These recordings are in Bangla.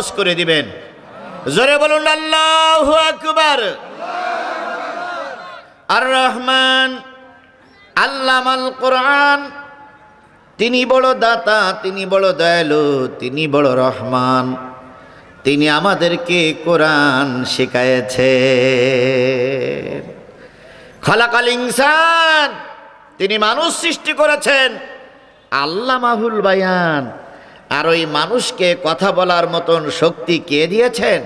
সহজ করে দিবেন। জোরে বলুন, আল্লাহ আকবার। আর রহমান আল্লামাল কোরআন, তিনি বড় দাতা, তিনি বড় দয়ালু, তিনি বড় রহমান। তিনি আমাদেরকে কোরআন শেখায়ছে খলাকাল ইনসান, তিনি মানুষ সৃষ্টি করেছেন। আল্লাহ মাহুল বায়ান আর ওই মানুষকে কথা বলার মতন শক্তি কে দিয়েছেন?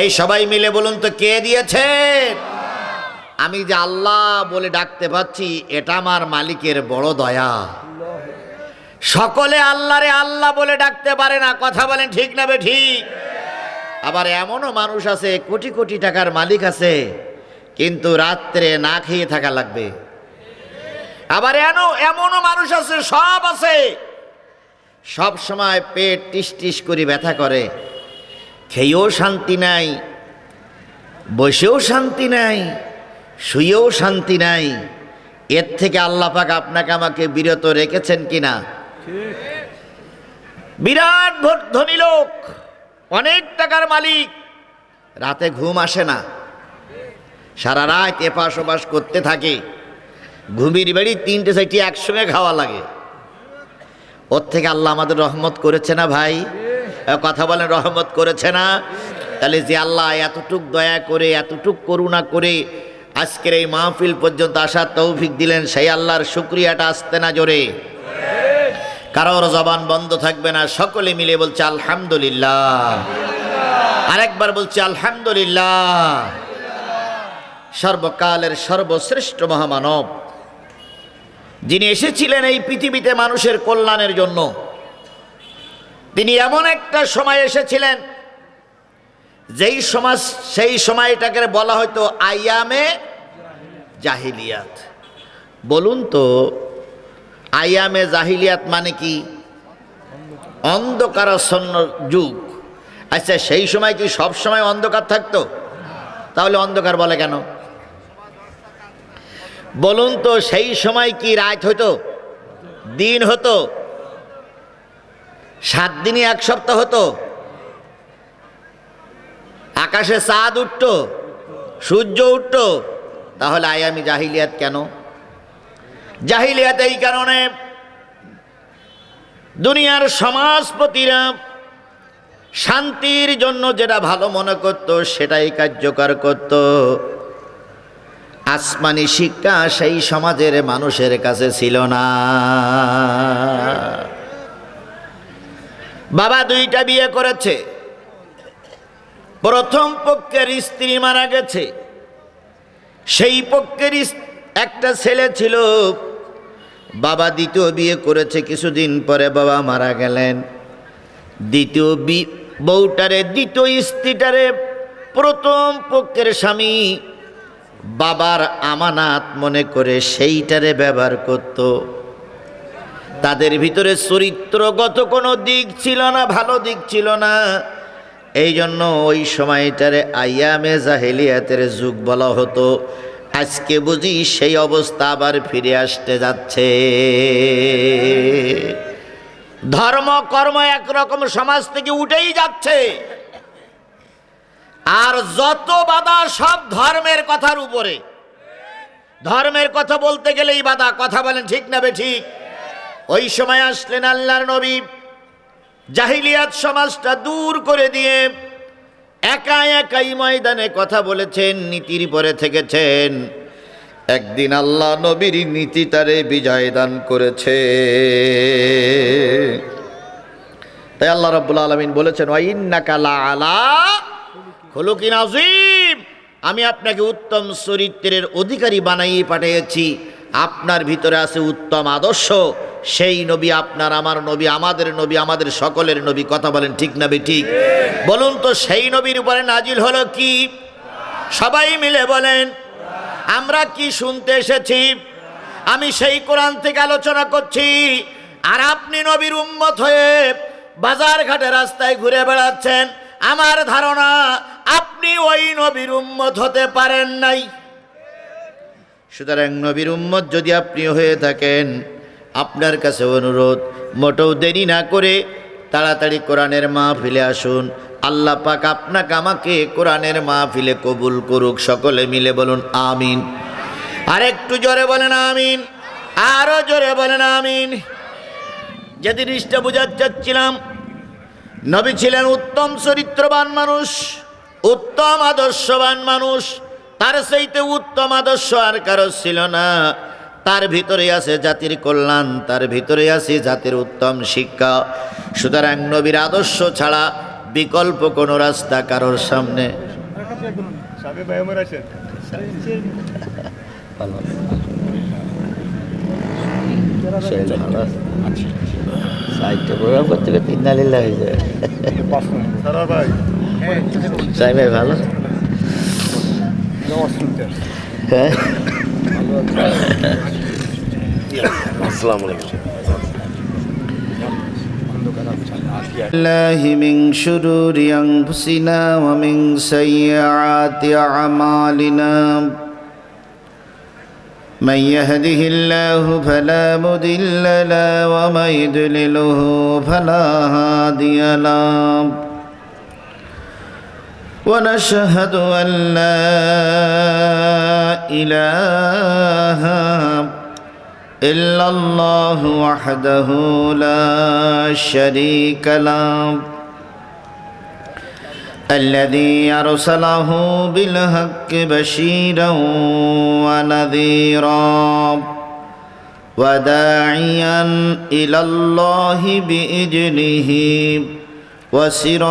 এই সবাই মিলে বলুন তো কে দিয়েছেন? আমি যে আল্লাহ বলে ডাকতে পাচ্ছি এটা আমার মালিকের বড় দয়া। সকলে আল্লাহরে আল্লাহ বলে ডাকতে পারে না, কথা বলেন ঠিক না ঠিক? আবার এমনও মানুষ আছে, কোটি কোটি টাকার মালিক আছে, কিন্তু রাত্রে না খেয়ে থাকা লাগবে। আবার এমন এমনও মানুষ আছে, সব আছে সব সময় পেট টিস করে ব্যথা করে। খেয়েও শান্তি নাই, বসেও শান্তি নাই, শুয়েও শান্তি নাই। এর থেকে আল্লাহ পাক আপনাকে আমাকে বিরত রেখেছেন কিনা? বিরাট ধনী লোক, অনেক টাকার মালিক, রাতে ঘুম আসে না। সারা রাত এপাশ ওপাশ করতে থাকে, ঘুমির বেড়ি তিনটে চারটি একসঙ্গে খাওয়া লাগে। ওর থেকে আল্লাহ আমাদের রহমত করেছে না ভাই? কথা বলেন, রহমত করেছে না? তাহলে যে আল্লাহ এতটুক দয়া করে, এতটুক করুণা করে আজকের এই মাহফিল পর্যন্ত আসার তৌফিক দিলেন, সেই আল্লাহর শুক্রিয়াটা আসতে না জোরে। কারোর জবান বন্ধ থাকবে না, সকলে মিলে বলছে আলহামদুলিল্লাহ। আরেকবার বলছে আলহামদুলিল্লাহ। সর্বকালের সর্বশ্রেষ্ঠ মহামানব। যিনি এসেছিলেন এই পৃথিবীতে মানুষের কল্যাণের জন্য, তিনি এমন একটা সময় এসেছিলেন, যেই সমাজ, সেই সময়টাকে বলা হয়তো আয়ামে জাহিলিয়াত। বলুন তো, আয়ামে জাহিলিয়াত মানে কি? অন্ধকারাচ্ছন্ন যুগ। আচ্ছা সেই সময় কি সব সময় অন্ধকার থাকতো? তাহলে অন্ধকার বলে কেন? বলুন তো, সেই সময় কি রাত হতো দিন হতো? সাত দিনই এক সপ্তাহ হতো? আকাশে চাঁদ উঠত? সূর্য উঠত? তাহলে আয়ামি জাহিলিয়াত কেন? জাহিলিয়াত এই কারণে দুনিয়ার সমাজপতিরা শান্তির জন্য যেটা ভালো মনে করত, সেটাই কার্যকর করত। আসমানি শিক্ষা সেই সমাজের মানুষের কাছে ছিল না। বাবা দুইটা বিয়ে করেছে। প্রথম পক্ষের স্ত্রী মারা গেছে। সেই পক্ষের একটা ছেলে ছিল। বাবা দ্বিতীয় বিয়ে করেছে কিছুদিন পরে বাবা মারা গেলেন। দ্বিতীয় বউটারে, দ্বিতীয় স্ত্রীটারে প্রথম পক্ষের স্বামী বাবার আমানাত মনে করে সেইটারে ব্যবহার করত। তাদের ভিতরে চরিত্রগত কোনো দিক ছিল না, ভালো দিক ছিল না। এই জন্য ওই সময়টারে আয়ামে জাহেলিয়াতের যুগ বলা হতো। আজকে বুঝি সেই অবস্থা আবার ফিরে আসতে যাচ্ছে। ধর্ম কর্ম একরকম সমাজ থেকে উঠেই যাচ্ছে। আর যত বাধা সব ধর্মের কথার উপরে। ধর্মের কথা বলতে গেলেই বাধা, কথা বলেন ঠিক না বে ঠিক? ওই সময় আসলেন আল্লাহর নবী। জাহিলিয়াত সমাজটা দূর করে দিয়ে একা একাই ময়দানে কথা বলেছেন, নীতির পরে থেকেছেন। একদিন আল্লাহ নবীর নীতি তারে বিজয় দান করেছে। তাই আল্লাহ রাব্বুল আলামিন বলেছেন ওয়াইন্নাকা আলা খুলুকিন আযীম, আমি আপনাকে উত্তম চরিত্রের অধিকারী বানাইয়ে পাঠিয়েছি। আপনার ভিতরে আছে উত্তম আদর্শ। সেই নবী আপনার, আমার নবী, আমাদের নবী, আমাদের সকলের নবী। কথা বলেন ঠিক না ঠিক বলুন তো, সেই নবীর উপরে নাজিল হলো কি? সবাই মিলে বলেন, আমরা কি শুনতে এসেছি? আমি সেই কোরআন থেকে আলোচনা করছি। আর আপনি নবীর উম্মত হয়ে বাজার ঘাটে রাস্তায় ঘুরে বেড়াচ্ছেন। আমার ধারণা আপনি ওই নবীর উম্মত হতে পারেন নাই। সুতরাং নবীর উম্মত যদি আপনি হয়ে থাকেন, আপনার কাছে অনুরোধ, মোটেও দেরি না করে তাড়াতাড়ি কোরআনের মাহফিলে আসুন। আল্লাহ পাক আপনাকে, আমাকে কোরআনের মাহফিলে কবুল করুক। সকলে মিলে বলুন আমিন। আর একটু জোরে বলেন আমিন। আরও জোরে বলেন আমিন। যে জিনিসটা বোঝাতে চাচ্ছিলাম, নবী ছিলেন উত্তম চরিত্রবান মানুষ। উত্তম আদর্শবান মানুষ। তার সেইতে উত্তম আদর্শ আর কারও ছিল না। তার ভিতরে আছে জাতির কল্যাণ তার ভিতরে আছে জাতির উত্তম শিক্ষা। সুতরাং নবীর আদর্শ ছাড়া বিকল্প কোনো রাস্তা কারোর সামনে। সাবে ভাই আমার আছেন সাইডটা প্রোগ্রাম করতে করতে ইন্নালিল্লা হয়ে যায় সারা ভাই সাই ভাই ভালো হ্যাঁ আসসালামু আলাইকুম الله من شرور أنفسنا ومن سيئات أعمالنا من يهده الله فلا مضل له ومن يضلله فلا هادي له ونشهد أن لا إله إلا الله وحده لا شريك له الذي أرسله بالحق بشيرا ونذيرا وداعيا إلى الله بإذنه وسراجا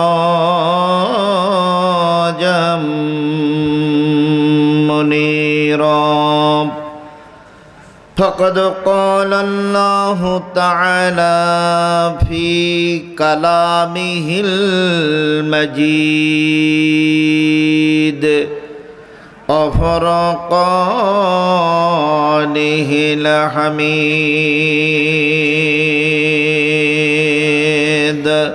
منيرا فقد قال الله تعالى في كلامه المجيد وفرقانه الحميد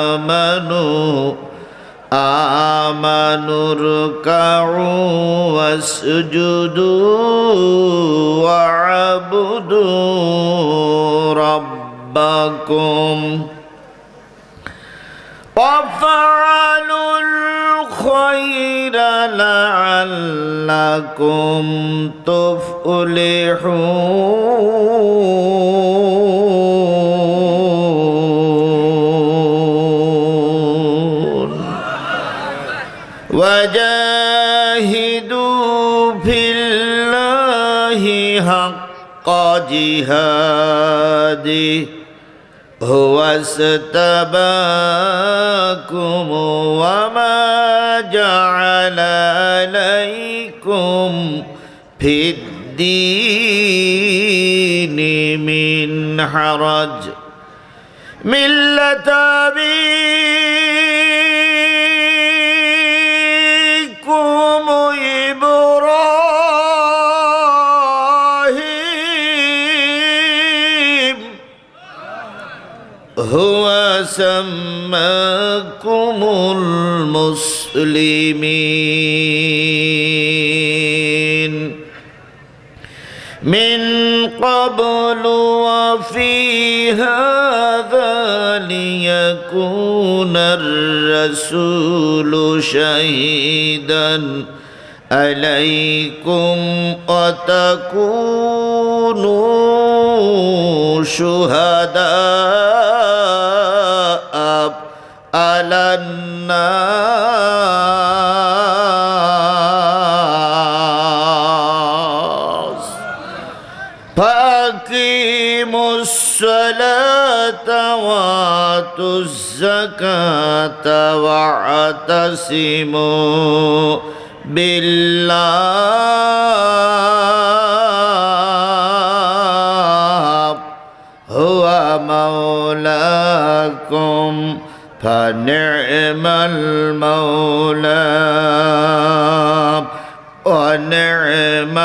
آمنوا اركعوا واسجدوا واعبدوا ربكم وفعلوا الخير لعلكم تفلحون حق جهاده هو استباكم وما جعل عليكم في الدين من حرج. ملة سماكم المسلمين من قبل وفي هذا ليكون الرسول شهيدا عليكم وتكونوا شهداء على الناس. فأقيموا الصلاة وآتوا الزكاة وأعتصموا. بالله هو مولاكم فنعم المولى ونعم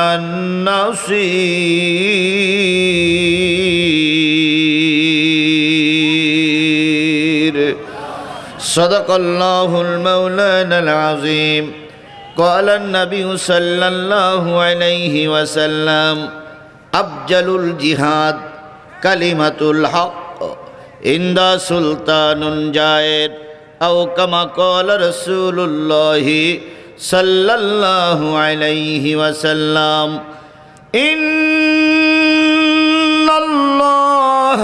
النصير صدق الله المولانا العظيم قال النبي صلى الله عليه وسلم أفجل الجهاد كلمة الحق عند سلطان جائر أو كما قال رسول الله صلى الله عليه وسلم إن الله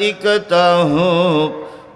وملائكته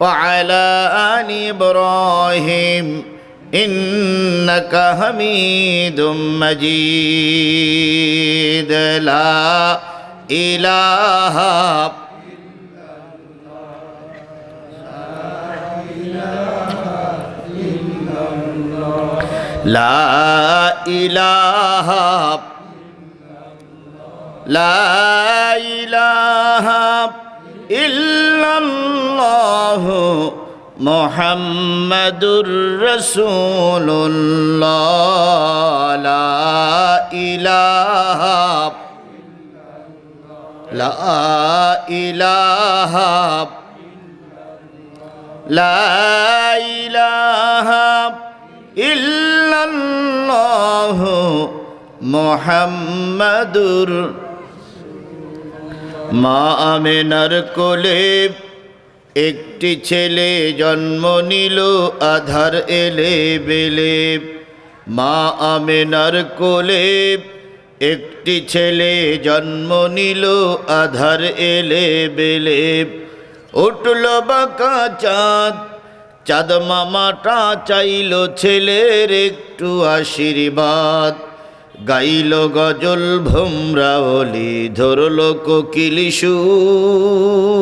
وعلى آل إبراهيم إنك حميد مجيد لا إله لا إله لا إله إلا মোহাম্মদুর রসুল্লাহ ইলাহা লা ইলাহা লা ইলাহা ইল্লাল্লাহ মোহাম্মদুর মা আমিনার কোলে একটি ছেলে জন্ম নিল, আধার এলে বেলে। মা আমেনার কোলে একটি ছেলে জন্ম নিল, আধার এলে বেলে। উঠল বাঁকা চাঁদ চাঁদ মামাটা চাইল ছেলের একটু আশীর্বাদ। গাইল গজল ভোমরা অলি ধরল কোকিল সুর।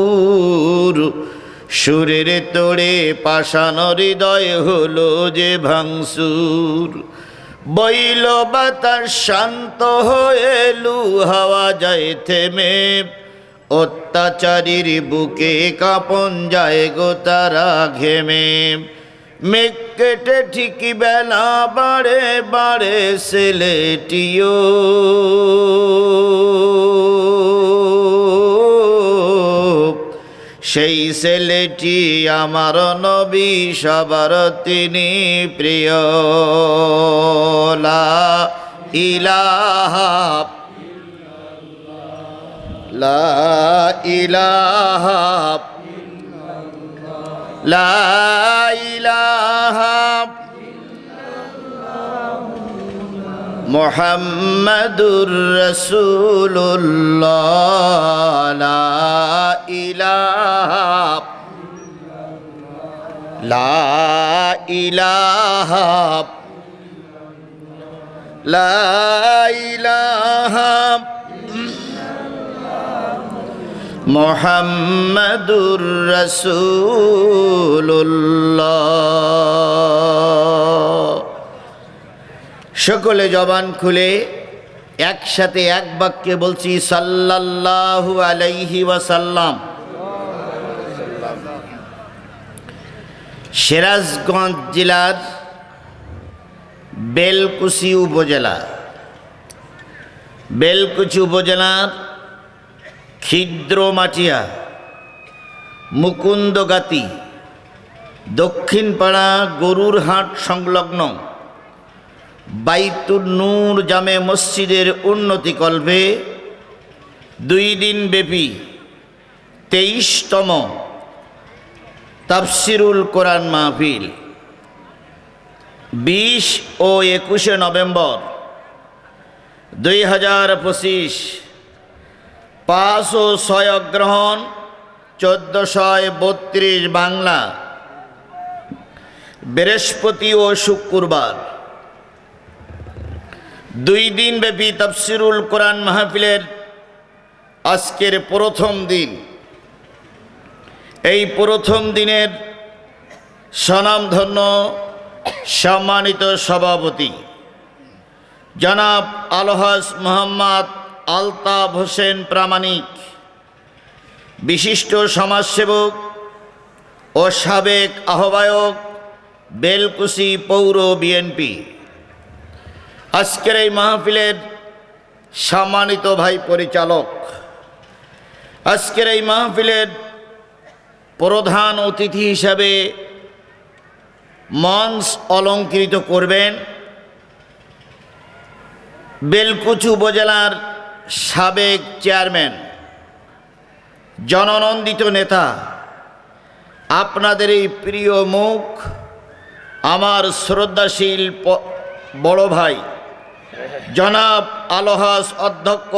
সুরের তোড়ে পাষাণ হৃদয় হলো যে ভাঙসুর বইল বাতাস শান্ত হয়ে লু হাওয়া যায় থেমে। অত্যাচারীর বুকে কাপন যায় গো তারা ঘেমে। মেঘ কেটে ঠিক বেলা বাড়ে বাড়ে সেলেটিও সেই ছেলেটি আমার নবী সবার তিনি প্রিয়। লা ইলাহা লা ইলাহা লা ইলাহা মোহাম্মদুর রসুল্লাহ লা ইলাহা লা ইলাহা মোহাম্মদুর রসুল্লাহ সকলে জবান খুলে একসাথে এক বাক্যে বলছি, সাল্লাল্লাহু আলাইহি ওয়াসাল্লাম। সিরাজগঞ্জ জেলার বেলকুচি উপজেলা। বেলকুচি উপজেলার ক্ষিদ্র মাটিয়া মুকুন্দগাতি দক্ষিণ পাড়া গরুর হাট সংলগ্ন। বাইতুর নূর জামে মসজিদের উন্নতিকল্পে দুই দিন ব্যাপী তেইশতম তাফসিরুল কোরআন মাহফিল। বিশ ও একুশে নভেম্বর দুই হাজার পঁচিশ। পাঁচ ও ছয় অগ্রহণ, চোদ্দশয় বত্রিশ বাংলা। বৃহস্পতি ও শুক্রবার। দুই দিন ব্যাপী তফসিরুল কোরআন মাহফিলের আজকের প্রথম দিন। এই প্রথম দিনের স্বনামধন্য সম্মানিত সভাপতি জনাব আলহাস মোহাম্মদ আলতাফ হোসেন প্রামাণিক, বিশিষ্ট সমাজসেবক ও সাবেক আহ্বায়ক বেলকুসি পৌর বিএনপি। আজকের এই মাহফিলের সম্মানিত ভাই পরিচালক, আজকের এই মাহফিলের প্রধান অতিথি হিসাবে মঞ্চ অলঙ্কৃত করবেন বেলকুচু উপজেলার সাবেক চেয়ারম্যান, জননন্দিত নেতা আপনাদের এই প্রিয় মুখ, আমার শ্রদ্ধাশীল বড় ভাই জনাব আলহাস অধ্যক্ষ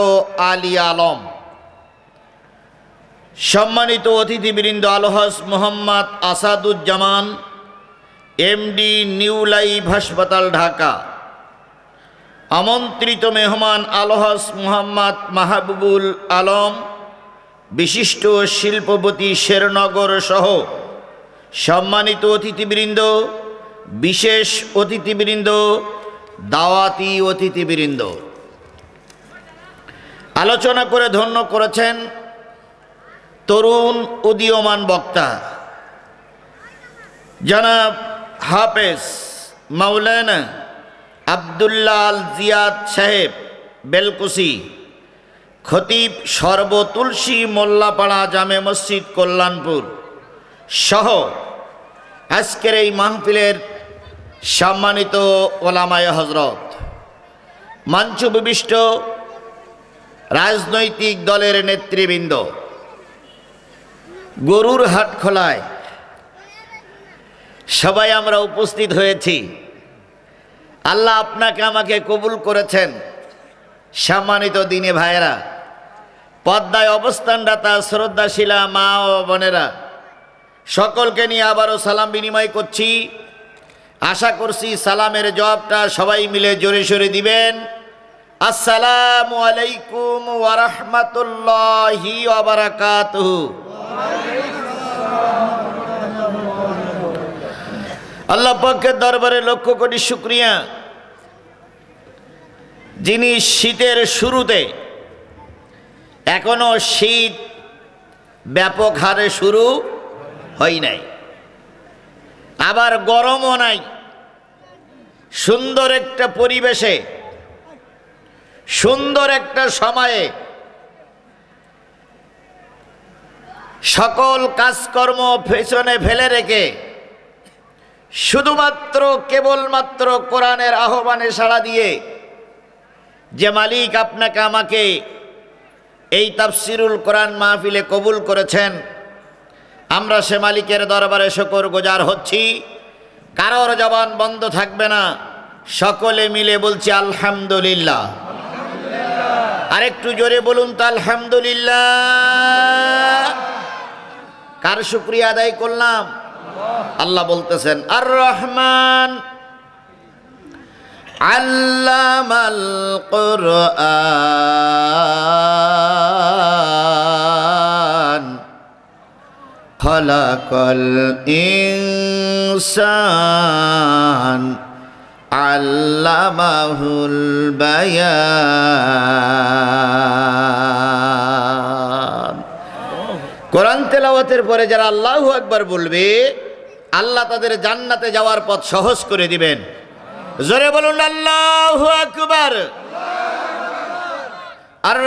আলী আলম। সম্মানিত অতিথিবৃন্দ Alhaj Mohammad Asaduzzaman, MD new life হাসপাতাল ঢাকা। আমন্ত্রিত মেহমান আলহাস মোহাম্মদ মাহবুবুল আলম, বিশিষ্ট শিল্পপতি শেরনগর সহ সম্মানিত অতিথিবৃন্দ, বিশেষ অতিথিবৃন্দ দাওয়াতি অতিথিবৃন্দ। আলোচনা করে ধন্য করেছেন তরুণ উদীয়মান বক্তা, জনাব হাফেজ মাওলানা আবদুল্লাহ আল জিয়াদ সাহেব, বেলকুসি, খতিব সর্বতুলসী মোল্লাপাড়া জামে মসজিদ কল্যাণপুর সহ আজকের এই মাহফিলের সম্মানিত ওলামায় হজরত মঞ্চ বিশিষ্ট রাজনৈতিক দলের নেতৃবৃন্দ, গরুর হাট খোলায় সবাই আমরা উপস্থিত হয়েছি। আল্লাহ আপনাকে আমাকে কবুল করেছেন। সম্মানিত দিনে ভাইয়েরা, পদ্মায় অবস্থানদাতা শ্রদ্ধাশীলা মা ও বোনেরা, সকলকে নিয়ে আবারও সালাম বিনিময় করছি। আশা করছি সালামের জবাবটা সবাই মিলে জোরে সরে দিবেন। আসসালামু আলাইকুম ওয়ারহমাতুল্লাহি ওয়াবারাকাতুহু আল্লাহ পাকের দরবারে লক্ষ কোটি শুক্রিয়া। যিনি শীতের শুরুতে, এখনও শীত ব্যাপক হারে শুরু হয় নাই। আবার গরমও নাই। সুন্দর একটা পরিবেশে, সুন্দর একটা সময়ে সকল কাজকর্ম পেছনে ফেলে রেখে শুধুমাত্র কেবলমাত্র কোরআনের আহ্বানে সাড়া দিয়ে যে মালিক আপনাকে আমাকে এই তাফসিরুল কোরআন মাহফিলে কবুল করেছেন আমরা সে মালিকের দরবারে শকর গোজার হচ্ছি। কারোর জবান বন্ধ থাকবে না। সকলে মিলে বলছি, আলহামদুলিল্লাহ। আরেকটু জোরে বলুন তো, আলহামদুলিল্লাহ। কার শুক্রিয়া আদায় করলাম? আল্লাহ বলতেছেন আর রহমান আল্লামাল কোরআন। খলাকল ইনসান আল্লামাহুল বায়ান কোরআন তেলাওয়াতের পরে যারা আল্লাহু আকবার বলবে, আল্লাহ তাদের জান্নাতে যাওয়ার পথ সহজ করে দিবেন। জোরে বলুন, আল্লাহু আকবার। আর